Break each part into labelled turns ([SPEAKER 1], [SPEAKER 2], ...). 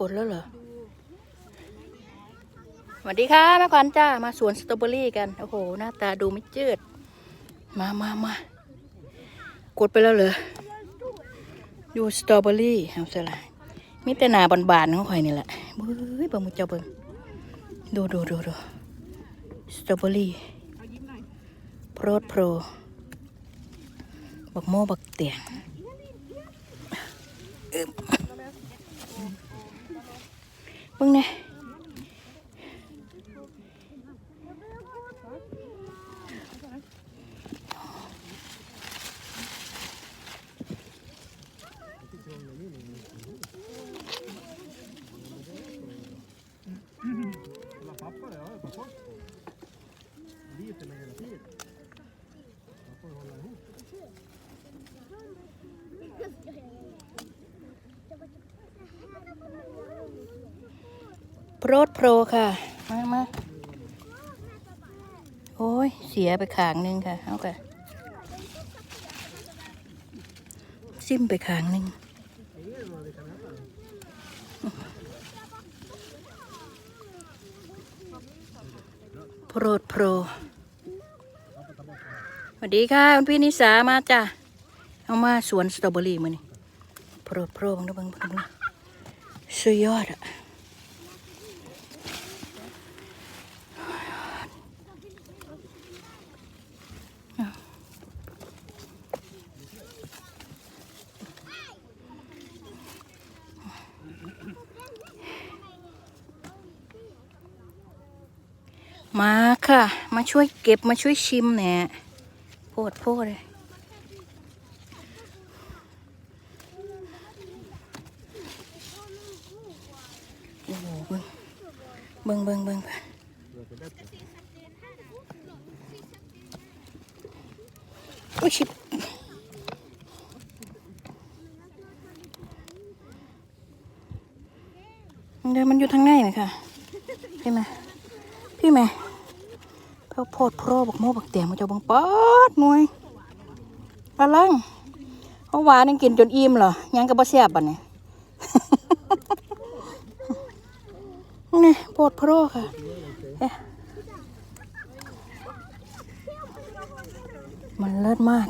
[SPEAKER 1] กดแล้วเหรอสวัสดีค่ะแม่ขวัญจ้า มาสวนสตรอเบอรี่กัน โอ้โห หน้าตาดูไม่จืด มามามากดไปแล้วเหรอ ดูสตรอเบอรี่เอาสลายมีแต่นาบานๆของข่อยนี่แหละเบ้ยเบิ่งมุเจ้าเบิ่งดูดูดูดูสตรอเบอรี่โปรดโปรบักโม่บักเตียง bưng nè. รดโปรค่ะ มามาโอ้ย เสียไปขางหนึงค่ะ เอาค่ะ ซิมไปขางหนึงโปรดโปรสวัสดีค่ะ คุณพี่นิสามาจ้ะ เอามาสวนสตรอเบอรี่มานี่โปรดโปรบังดูบังบังบังสุดยอดอะ มา ค่ะ มาช่วยเก็บมาช่วยชิมเนี่ยโพดโพดเลยโอ้โหเบิ้งเบิ้งเบิ้งเบิ้งโอ้ยชิบเดี๋ยวมันอยู่ทางในนะค่ะใช่ไหมพี่แม่ โพดโพรบักโมบักเตียงมาเจ้าบังป๊อดหน่วยกำลังเขาหวานยังกินจนอิ่มเหรอยังกระบะแซ่บอะเนี่ยนี่โพดโพรค่ะมันเลิศมาก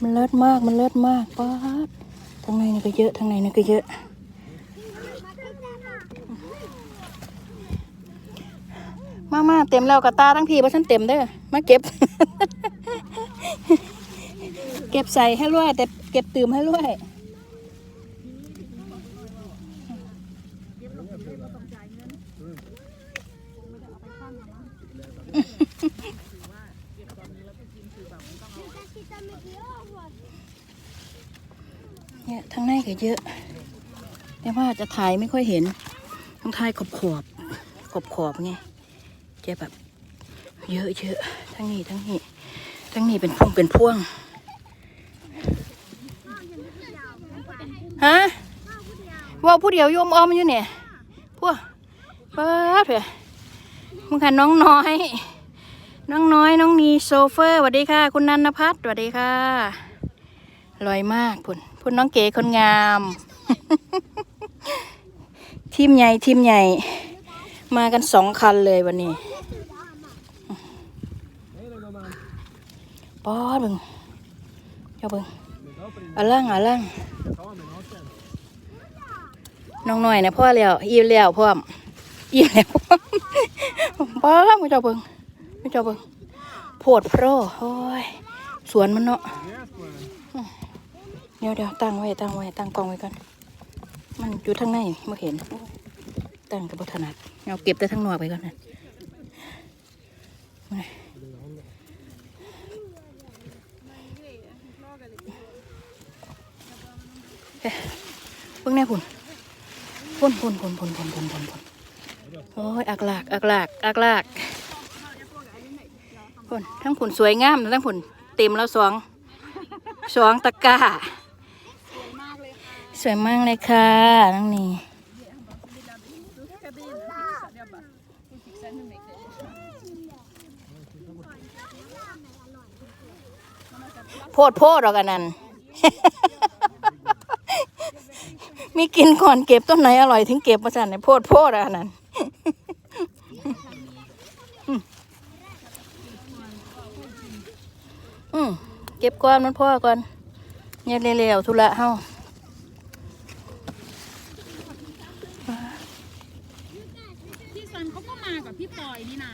[SPEAKER 1] มันเลิศมาก มันเลิศมากป๊อดทางในนี่ก็เยอะ ทางในนี่ก็เยอะ มามา เต็มแล้วกระตาทั้งทีเพราะฉันเต็มเด้อมาเก็บ เก็บใส่ให้รวยแต่เก็บตื่มให้รวยเนี่ยทั้งในก็เยอะ แต่ว่าจะถ่ายไม่ค่อยเห็นต้องถ่ายขอบขอบขอบขอบไง จะแบบ เยอะเยอะทั้งนี้ทั้งนี้ทั้งนี้เป็นพวงเป็นพวงฮะว่าผู้เดียวโยมออมอยู่เนี่ยพวกเปิดเถอะมึงค่ะน้องน้อย น้องน้อยน้องนีโซเฟอร์สวัสดีค่ะ คุณนันพัฒน์สวัสดีค่ะลอยมากพุ่นพุ่นน้องเก๋คนงาม ทีมใหญ่ทีมใหญ่ มากันสองคันเลยวันนี้ ป๊อดบึงเจ้าบึงอาล่างอาล่างน้องหน่อยนะพ่อแล้วอิ่มแล้วพ่อมอิ่มแล้วพ่อมป๊อดมึงเจ้าบึงมึงเจ้าบึงโพดโพรโอ้ยสวนมันเนาะเดี๋ยวเดี๋ยวตั้งไว้ตั้งไว้ตั้งกองไว้ก่อนมันอยู่ทางในไม่เห็นตั้งกับบถนัดเอาเก็บแต่ทั้งนอกไปก่อนนะ เพิ่งแน่พุ่นพุ่นพุ่นพุ่นพุ่นพุ่นพุ่นพุ่นพุ่นโอ้ยอักลากอักลากอักลากพุ่นทั้งพุ่นสวยงามทั้งพุ่นเต็มแล้วสองสองตะกร้าสวยมากเลยค่ะน้องนี่โพดโพดหรอกอันนั้น มีกินก่อนเก็บต้นไหนอร่อยถึงเก็บมาสั่นในโพดโพดอะอันนั้นอืมเก็บก่อนมันพ่อก่อนเนี่ยเร็วๆทุละเฮา
[SPEAKER 2] พี่ซันเขาก็มากับพี่ปอยนี่นา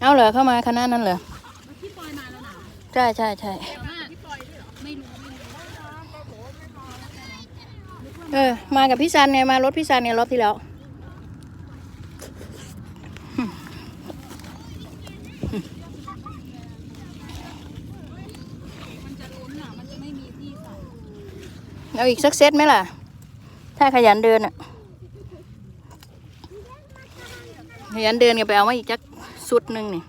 [SPEAKER 1] เอาเหรอเข้ามาคณะนั้นเหรอ
[SPEAKER 2] แล้วพี่ปอยมาแล้วนะ
[SPEAKER 1] ใช่ใช่ใช่
[SPEAKER 2] แต่ว่าพี่ปอยด้วยเหรอไม่รู้ไม่รู้
[SPEAKER 1] เออ มากับพี่ซันไงมารถพี่ซันไงรอบที่แล้วเอาอีกสักเซตไหมล่ะ ถ้าขยันเดินอะ ขยันเดินก็ไปเอามาอีกจักสุดหนึ่งนี่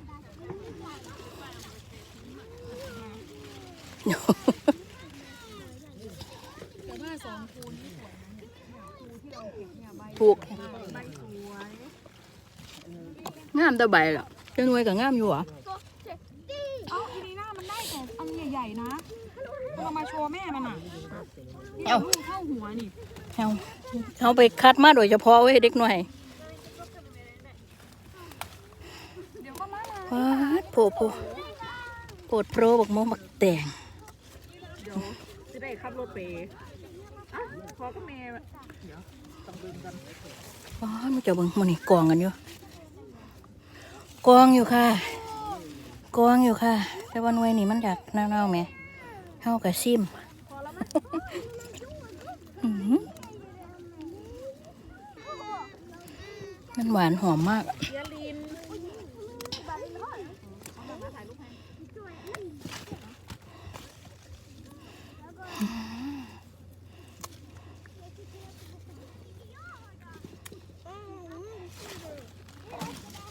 [SPEAKER 2] แต่ว่าสองคูนี้สวยนะเนี่ยคูที่เราเก็บเนี่ยใบ
[SPEAKER 1] ถูก
[SPEAKER 2] ใบสวย
[SPEAKER 1] งามแตะใบเหรอเจ้าหน่วยกับงามอยู่เหรอ
[SPEAKER 2] เอ้าอีนีน่ามันได้ของอันใหญ่ๆนะเรามาโชว์แม่มันอะนี่
[SPEAKER 1] เอ้า
[SPEAKER 2] ลูกเข้าหัวนี่
[SPEAKER 1] เอาเอาไปคัดมาโดยเฉพาะไว้ให้เด็กหน่อย
[SPEAKER 2] เดี๋ยวก็มามา
[SPEAKER 1] ว้าดโผโผโปดโปรบักโมบักแตง
[SPEAKER 2] เดี๋ยวจะได้ขับรถไปอะพอก็เมย์
[SPEAKER 1] ว้าดมันจะเบิ่งมันนี่กองกันอยู่กองอยู่ค่ะกองอยู่ค่ะ แต่ว่าหน่วยนี่มันอยากเน่าๆไหมเฮากับซิมมันหวานหอมมากอะ
[SPEAKER 2] เยลิน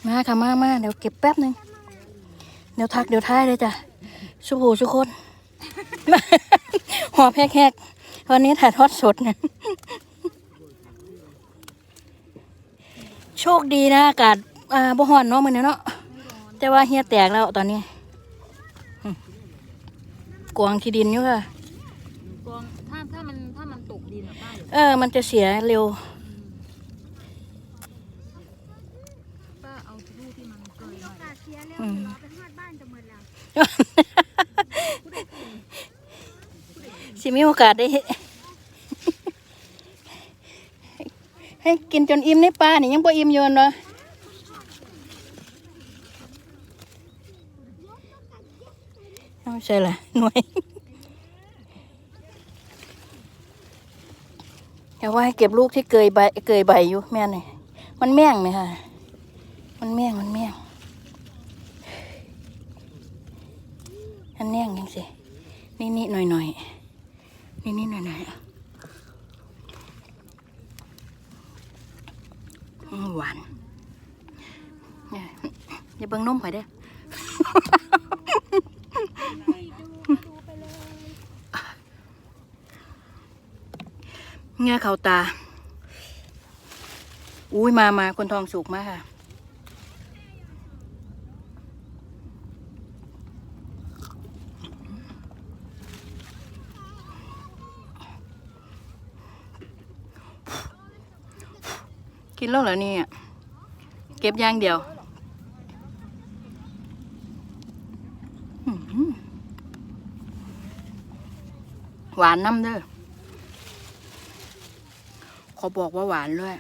[SPEAKER 1] มาค่ะมามาเดี๋ยวเก็บแป๊บหนึ่งเดี๋ยวทักเดี๋ยวท้ายเลยจ้ะสุโขสุคนหอบแหกๆวันนี้ถ่ายทอดสดเนี่ยโชคดีนะอากาศอ่าบ่ฮ้อนเนาะมื้อนี้เนาะแต่ว่าเฮียแตกแล้วตอนนี้อืมกวางขี้ดินอยู่ค่ะ
[SPEAKER 2] กองถ้าถ้ามันถ้ามันตกดินอะป้าเดี๋ยว
[SPEAKER 1] เออ มันจะเสียเร็ว
[SPEAKER 2] ป้าเอาลูกที่มันเกยหน่อย
[SPEAKER 3] เสียเร็ว
[SPEAKER 1] อืม
[SPEAKER 3] รอไปทอดบ้านจะหมดแล้ว
[SPEAKER 1] สิมีโอกาสได้ ให้กินจนอิ่มในปลานี่ยังบ่อิ่มอยู่เนาะเอาใช่ละหน่วยอย่าว่าให้เก็บลูกที่เกยใบเกยใบอยู่แม่นี่มันแม่งไหมค่ะ มันแม่งมันแม่ง อันแม่งยังสินี่นี่หน่อยหน่อยนี่นี่หน่อยหน่อยอะหวานอย่าเบิ่งนมข่อยเด้อเงาเขาตา อุ้ยมามาคนทองสุกมากค่ะ กินแล้วเหรอเนี่ยเก็บย่างเดียวอื้อหือหวานน้ำเด้อขอบอกว่าหวานด้วย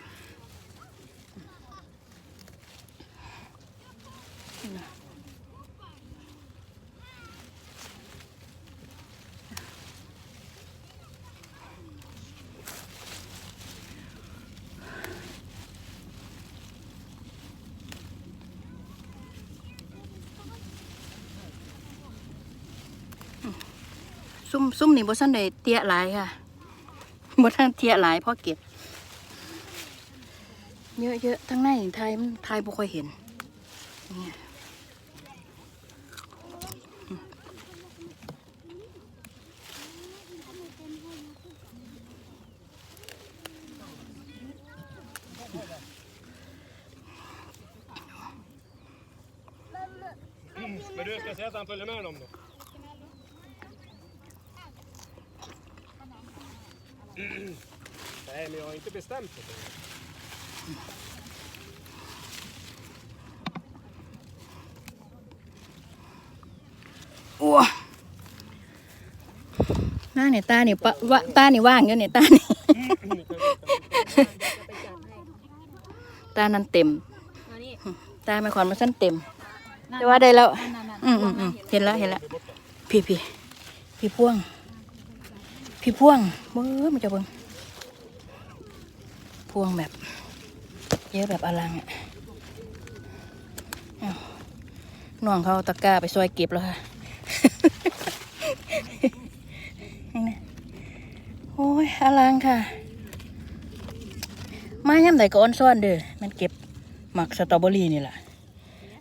[SPEAKER 1] ซุ่มซุ่มนี่บ่ซันได้เตี้ยหลายค่ะบ่ทันเตี้ยหลายพ่อเก็บ เยอะๆทั้งในไทยไทยบ่ค่อยเห็นเนี่ย
[SPEAKER 4] โอ้
[SPEAKER 1] วหน้าเนี่ยตาเนี่ยปะวะตาเนี่ยว่างอยู่เนี่ยตาเนี่ย ตานั้นเต็ม ตาไม่ขอนมาสั้นเต็ม แต่ว่าได้แล้ว อืมอืมอืมเห็นแล้วเห็นแล้ว พี่พี่พี่พ่วง พี่พ่วงเบ้อมันจะเบิ้ง พ่วงแบบ เยอะแบบอลังอะอ้าวน้องเขาตะกร้าไปซอยเก็บแล้วค่ะโอ้ยอลังค่ะ มาย่ำใดก็อ้อนซ่อนเด้อมันเก็บหมักสตรอเบอรี่นี่แหละ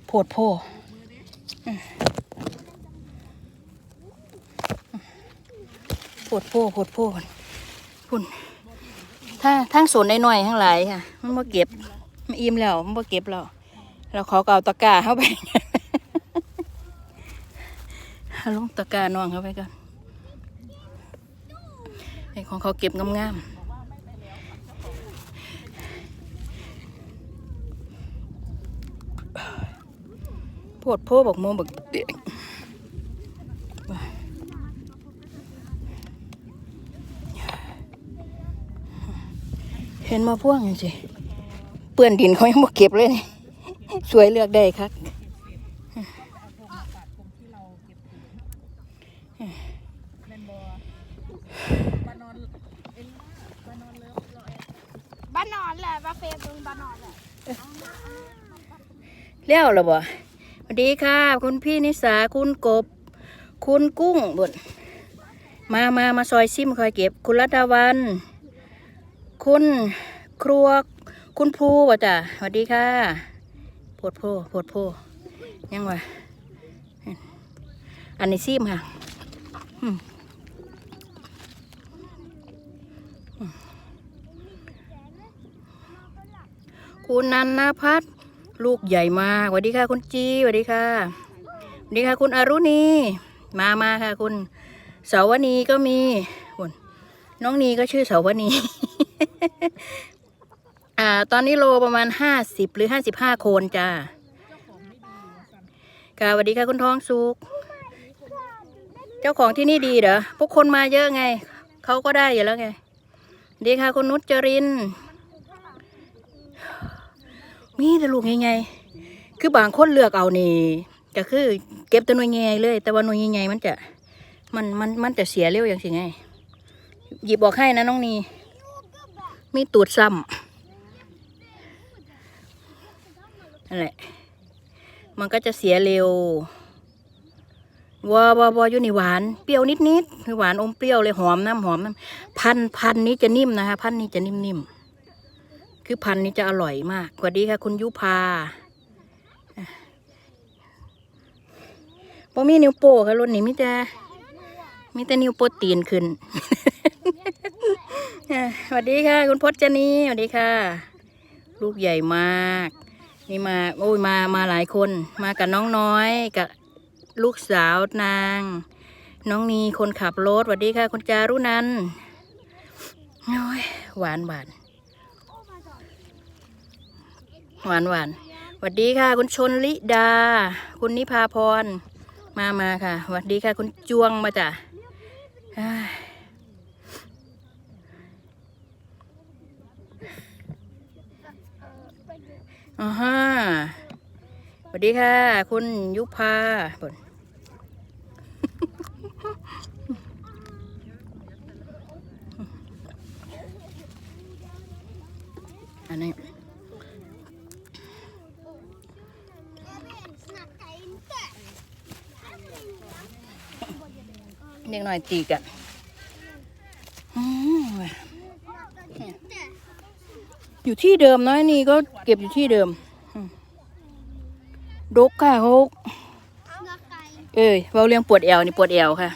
[SPEAKER 1] โพดโพปวดโพปวดโพพุ่นพุ่น ถ้าทั้งสวนน้อยๆทั้งหลายค่ะ มันมาเก็บมันอิ่มแล้วมันมาเก็บแล้วเราขอเกเอาตะกร้าเข้าไปเอาลงตะกร้านองเข้าไปก่อนไอของเขาเก็บงามๆปวดโพบอกโมบอกเด็ก เห็นมาพ่วงสิเปื้อนดินเขายังบ่เก็บเลยนี่สวยเลือกได้ครับ
[SPEAKER 3] บ้านนอนแหละบ้านเฟซตรงบ้านนอนแหละ
[SPEAKER 1] เลี้ยวหรอบ่สวัสดีค่ะ คุณพี่นิสาคุณกบ คุณกุ้งบุญมามามาซอยซิมคอยเก็บ คุณรัตวัน คุณ ครัวคุณภูบ่จ้ะสวัสดีค่ะโพดโพโพดโพยังวะอันนี้ซิมค่ะคุณนันนพัฒน์ลูกใหญ่มากสวัสดีค่ะ คุณจีสวัสดีค่ะสวัสดีค่ะ คุณอรุณีมามาค่ะ คุณเสาวนีก็มีคุณน้องนีก็ชื่อเสาวนี อ่า ตอนนี้โลประมาณห้าสิบหรือห้าสิบห้าโคนจ้าค่ะสวัสดีค่ะคุณท้องสุก เจ้าของที่นี่ดีเหรอ พวกคนมาเยอะไง เขาก็ได้อยู่แล้วไง ดีค่ะคุณนุชจริน มีแต่ลูกใหญ่ๆคือบางคนเลือกเอานี่ก็คือ เก็บแตัวหน่วยใหญ่ๆเลย แต่ว่าหน่วยใหญ่ๆมันจะ มัน มัน มันจะเสียเร็วอย่างสิไง หยิบออกให้นะน้องนีมีตูดซ้ำ นั่นแหละ มันก็จะเสียเร็ววาวาวาอยู่ในหวานเปรี้ยวนิดๆคือหวานอมเปรี้ยวเลยหอมน้ำหอมน้ำพันพันนี้จะนิ่มนะคะ พันนี้จะนิ่มๆคือพันนี้จะอร่อยมากสวัสดีค่ะ คุณยุพาพอมีนิ้วโป้ค่ะรุ่นนี้มิแต่มีแต่นิ้วโป้ตีนขึ้นสวัสดีค่ะ คุณพจนีสวัสดีค่ะ ลูกใหญ่มาก นี่มาโอ้ยมามาหลายคนมากับน้องน้อยกับลูกสาวนาง น้องนีคนขับรถสวัสดีค่ะ คุณจารุนันท์โอ้ยหวานหวานหวานหวานสวัสดีค่ะ คุณชนลิดา คุณนิพาพร มามาค่ะสวัสดีค่ะ คุณจวงมาจ้ะ อ้ายอ่าฮะสวัสดีค่ะ คุณยุพาบนอันนี้เด็กหน่อยตีกันอืม อยู่ที่เดิมน้อยนี่ก็เก็บอยู่ที่เดิมดกค่ะเขาเอ้ยเราเรียงปวดแอวนี่ปวดแอวค่ะ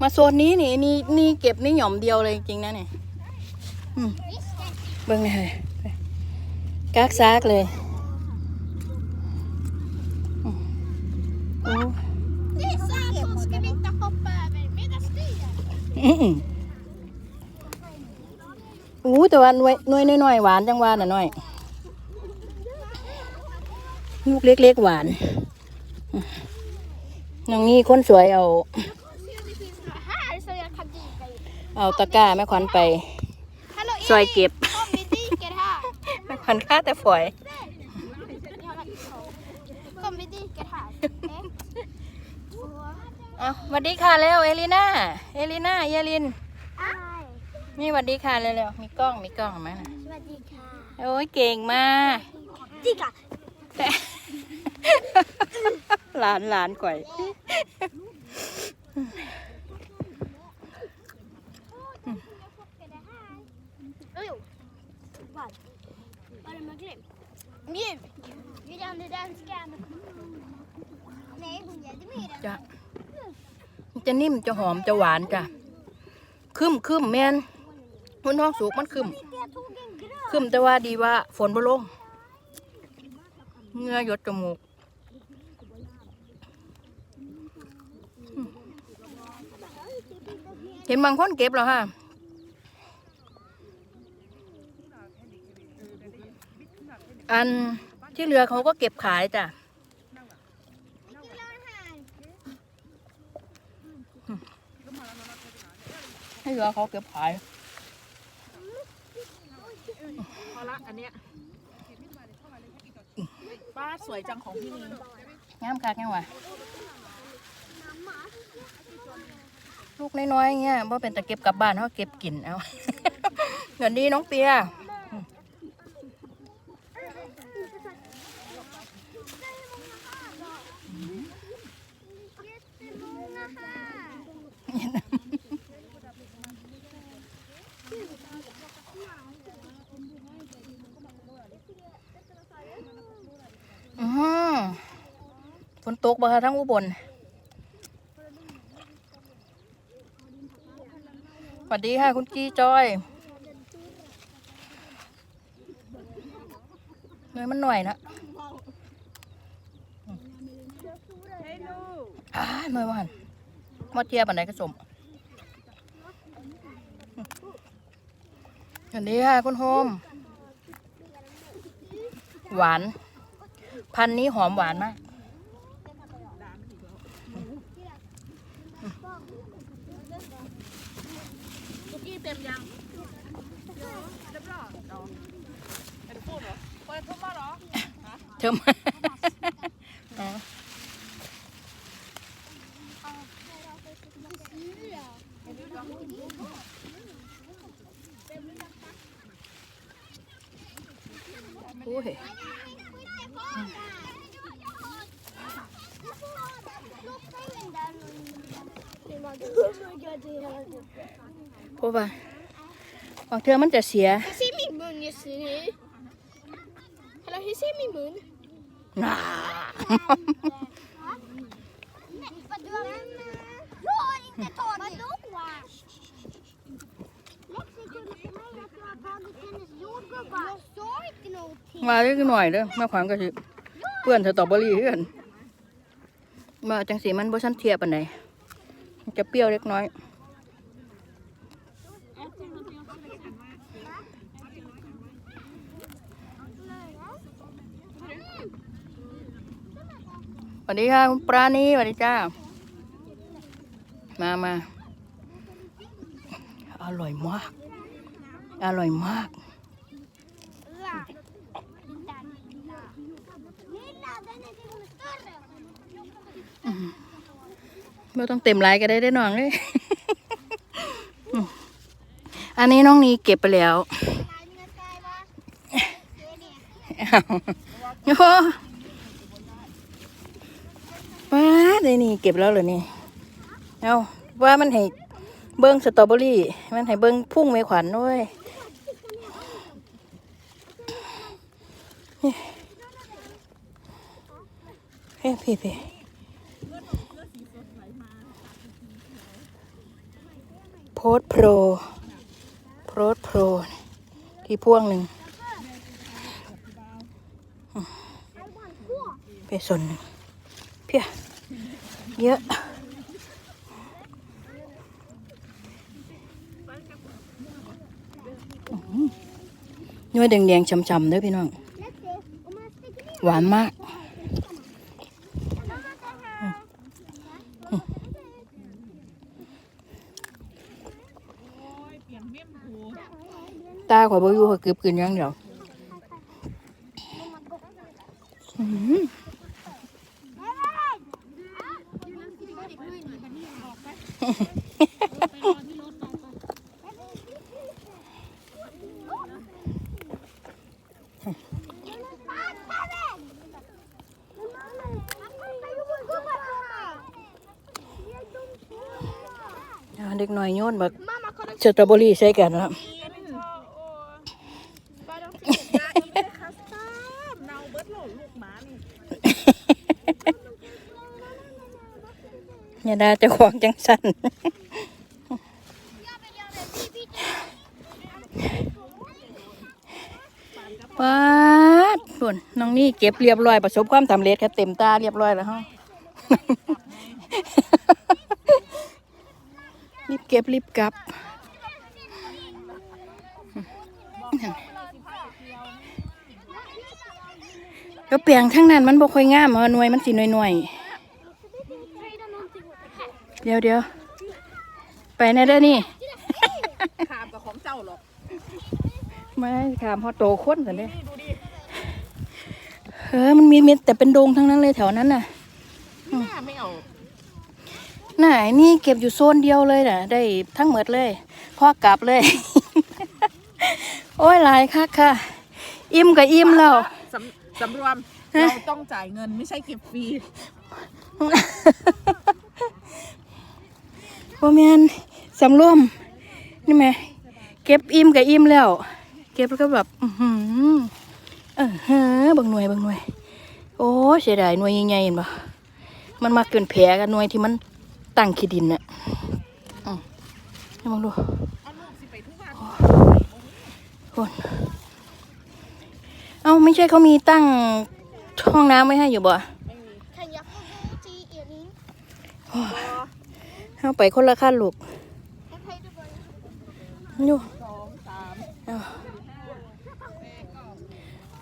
[SPEAKER 1] มาโซนนี้นี่นี่นี่เก็บนี่หย่อมเดียวเลยจริงนะเนี่ยอืมเบิ่งเลยกากซากเลย อื้อหืออู้แต่ว่าหน่วยหน่วยน้อยๆหวานจังหวานน่ะน้อยลูกเล็กๆหวานน้องนี่คนสวยเอา
[SPEAKER 3] ฮ่าเสียคันดีไป
[SPEAKER 1] เอาตะกร้าแม่ขวัญไป
[SPEAKER 3] ฮัลโหล
[SPEAKER 1] ซอยเก็บ
[SPEAKER 3] คอมมิตี้เกตฮ่า
[SPEAKER 1] แม่ขวัญค่าแต่ฝอย
[SPEAKER 3] คอมมิตี้เกตฮ่าเอ๊ะ
[SPEAKER 1] เอาสวัสดีค่ะแล้วเอลิน่าเอลิน่าเยลิน
[SPEAKER 3] อ้าย
[SPEAKER 1] นี่สวัสดีค่ะเร็วๆมีกล้องมีกล้องไหมนะ
[SPEAKER 3] สวัสดีค่ะ
[SPEAKER 1] โอ้ยเก่งมาก
[SPEAKER 3] จิกะ
[SPEAKER 1] แต่หลานหลานก่อย
[SPEAKER 3] เอ้ย vad vad är det med glimt mjuk vill han det där ska nej hon gör det mer
[SPEAKER 1] จะมัน จะนิ่มจะหอมจะหวานจ้ะคึมคึมแมนมันท้องสุกมันคึมคึมแต่ว่าดีว่าฝนบ่ลงเงื่อยดจมูกเห็นบางคนเก็บแล้วค่ะอันที่เหลือเขาก็เก็บขายจ้ะ ให้เหลือเขาเก็บขาย
[SPEAKER 2] พอละอันเนี้ยป้าสวยจังของพี่นี
[SPEAKER 1] งามคักยังวะลูกน้อยๆเงี้ยว่าเป็นตะเก็บกลับบ้านเขาเก็บกินเอาเงินดีน้องเปีย
[SPEAKER 3] jättemånga här
[SPEAKER 1] อือ ฝนตกบ่คะทั้งอุบลสวัสดีค่ะ คุณกี้จอยเนยมันหน่อยนะอ่าหน่อยว่าหันมาเทียบอันไหนก็สมสวัสดีค่ะ คุณโฮม หวาน พันนี้หอมหวานมาก
[SPEAKER 2] คุกกี้ เต็มยังเรียบร้อยเอาเป็นพูดเหรอเปิดทุ่มมาเหรอ
[SPEAKER 1] เธอมาอ๋อโอ้ยเพราะว่าบางเทื่อมันจะเสีย
[SPEAKER 3] Hur ser min mun just nu? Eller hur ser min mun?
[SPEAKER 1] น่า
[SPEAKER 3] Vadå? Jag har inte tagit... Vadå? Lexi kunde till mig att jag har tagit hennes jordgubbar. Jag sa inte någonting.
[SPEAKER 1] มาเล็กหน่อยเด้อมาขวางก็สิเพื่อนสตรอเบอรี่เพื่อนมาจังสีมันบ่ชันเทียบอันไหนมันจะเปรี้ยวเล็กน้อย วัสดีค่ะคุณปราณีสวัสดีจ้า มามาอร่อยมาก อร่อยมาก
[SPEAKER 3] Lilla, den är till och med större.
[SPEAKER 1] ไม่ต้องเต็มไลน์ก็ได้ได้อน้องเลย อันนี้น้องนีเก็บไปแล้ว
[SPEAKER 3] Nej, men ska jag vara... Det är det.
[SPEAKER 1] อ้าวโอ้ ว้าได้นี่เก็บแล้วเหรอนี่เอาว่ามันให้เบิ้งสตรอเบอรี่ มันให้เบิ้งพุ่งไม่ขวัญด้วยเฮ้ยพี่พี่โพสโปรโพสโปรที่พ่วงหนึ่งไปส่วนหนึ่งเพีย เยอะนวดแดงๆช้ำๆเด้อพี่น้อง หวานมากตาข่อยบ่อยู่ข่อยกรินอย่งเดียว เด็กน้อยโยนบัก
[SPEAKER 3] Mamma kolla
[SPEAKER 1] สตรอเบอรี่ใส่กันครับ
[SPEAKER 2] เนาเบิดโหลลูกหมานี่
[SPEAKER 1] อย่าด่าเจ้าของจังสันป๊าดพุ่นน้องนี่เก็บเรียบร้อยประสบความสำเร็จค่ะเต็มตาเรียบร้อยแล้วฮะ รีบเก็บรีบกลับ แล้วเปลียงทั้งนั้นมันบ่ค่อยงามเอาหน่วยมันสิหน่วยๆเดี๋ยวเดี๋ยวไปแน่เด้อนี่
[SPEAKER 2] ขามกับของเจ้าหรอก
[SPEAKER 1] ไม่ขามพอโตข้นกันเลยเออมันมีเม็ดแต่เป็นโดงทั้งนั้นเลยแถวนั้นน่ะ
[SPEAKER 2] หน้าไม่เอา
[SPEAKER 1] น่ะไอ้นี่เก็บอยู่โซนเดียวเลยน่ะได้ทั้งหมดเลยพ่อกลับเลย โอ้ยหลายคักค่ะ อิ่มกับอิ่มแล้ว
[SPEAKER 2] สำสำรวมเราต้องจ่ายเงินไม่ใช่เก็บฟรี
[SPEAKER 1] พ่อแมนสำรวมนี่ไหมเก็บอิ่มกับอิ่มแล้ว เก็บแล้วก็แบบอือหือเออฮะบางหน่วยบางหน่วย โอ้เสียดายหน่วยใหญ่ๆเห็นปะมันมาเกินแผลกับหน่วยที่มัน ตั้งขี้ดินน่ะอืมให้มองดู
[SPEAKER 2] เอาลูกสิไปทุกวัน
[SPEAKER 1] คนเอ้าไม่ใช่เขามีตั้งห้องน้ำไว้ให้อยู่บ่
[SPEAKER 3] Kan jag få gå till Elin?
[SPEAKER 1] เข้าไปคนละขั้นลูก
[SPEAKER 3] Jag kan ju bara
[SPEAKER 1] อยู่
[SPEAKER 2] สองสาม
[SPEAKER 1] เอา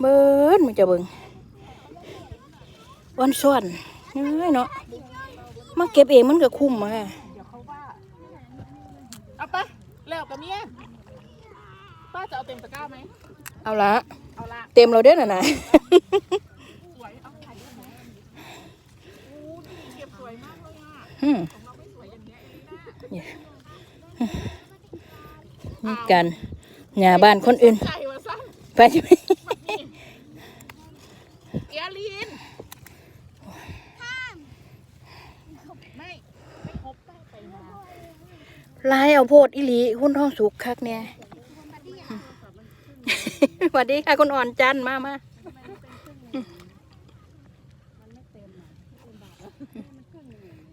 [SPEAKER 1] เบิ้นมันจะเบิ่งวันส่วนน้อยเนาะ มาเก็บเองมันก็คุ้มอะค่ะ
[SPEAKER 2] เดี๋ยวเขาว่าเอาไปแล้วกับเมียป้าจะเอาเต็มตะกร้าไหม
[SPEAKER 1] เอาละ
[SPEAKER 2] เอาละ
[SPEAKER 1] เต็มเราเด้อน่ะนะ
[SPEAKER 2] สวยเอาถ่ายรูปหน่อยโอ้ดูเก็บสวยมากเลยอะ
[SPEAKER 1] อืม
[SPEAKER 2] ของเราไม่สวยอย่างเงี้ยเอลิน่า
[SPEAKER 1] นี่กันหญ้าบ้านคนอื่น
[SPEAKER 2] ใจวะสั้น
[SPEAKER 1] ไปใช่ไหม
[SPEAKER 2] เอลินไม่ไม่ครบได้ไปมา
[SPEAKER 1] ลายเอาโพดอิลีหุ้นท้องสุกคักเนี่ยสวัสดีค่ะคุณอ่อนจันทร์มามา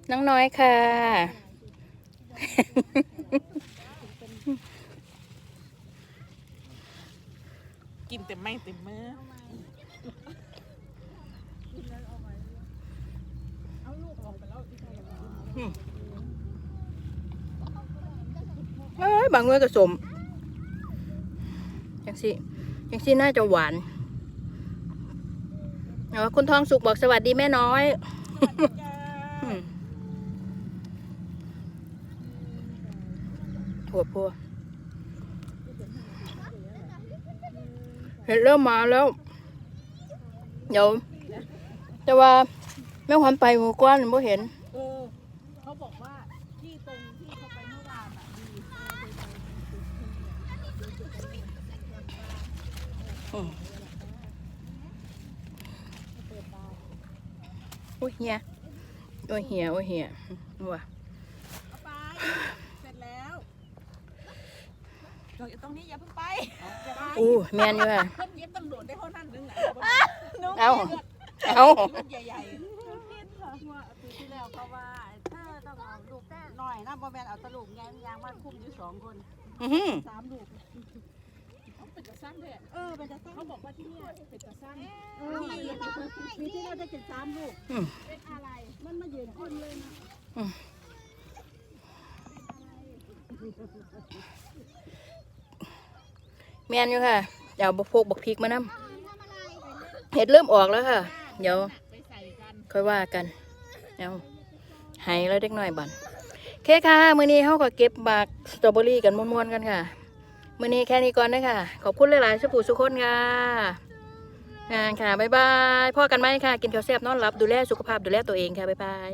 [SPEAKER 1] น้องน้อยค่ะ
[SPEAKER 2] กินเต็มไม่เต็มมือ
[SPEAKER 1] เอ้ ยบางเมื่อกระสมยังสิยังสิน่าจะหวานเอาคุณทองสุกบอกสวัสดีแม่น้อยถั่วพัวเห็นเริ่มมาแล้ว เดี๋ยว แต่ว่าแม่ขวัญไปหมู่กว้านไม่เห็น
[SPEAKER 2] เออเขาบอกว่าที่ตรงที่เขาไปเมื่อวานอะดี
[SPEAKER 1] โอ้ยเฮียโอ้ยเฮียโอ้ยเฮียว่ะ
[SPEAKER 2] เอาไปเสร็จแล้วเดี๋ยวตรงนี้อย่าเพิ่งไป
[SPEAKER 1] อู้แมนอยู่ค่ะ
[SPEAKER 2] เพิ่นเย็บตำรวจได้เท่านั้นนึงอะ
[SPEAKER 1] เอาเอา
[SPEAKER 2] ลูกใหญ่
[SPEAKER 5] ปีที่แล้วเพราะว่าเธอต้องเอาลูกหน่อยนะบ่แม่นเอาแตะลูกแงนยางมาคุมอยู่สองคน
[SPEAKER 1] อื้อหือ
[SPEAKER 2] ๆสามลูก เขาเป็นกระซ้ำเลยเออเป็นกระซ้ำเขาบอกว่าที่เนี่ยเป็นกระซ้ำ
[SPEAKER 5] เออปีที่แล้วได้เจ็ดสามลูก
[SPEAKER 1] อืม
[SPEAKER 5] เป็นอะไร มันมายืนคนเลยนะ
[SPEAKER 1] แมนอยู่ค่ะเอาบกพกบักพริกมานำเห็ดเริ่มออกแล้วค่ะ เดี๋ยวค่อยว่ากัน เอาให้แล้วเด็กน้อยบันโอเคค่ะ มื้อนี้เขาก็เก็บบักสตรอเบอรี่กันมวนๆกันค่ะ มื่อนี้แค่นี้ก่อนนะคะขอบคุณหลายๆสุภูสุกคนค่ะงานค่ะ บ๊ายบายพ่อกันไหมค่ะ กินข้าวแซ่บนอนหลับดูแลสุขภาพดูแลตัวเองค่ะ บ๊ายบาย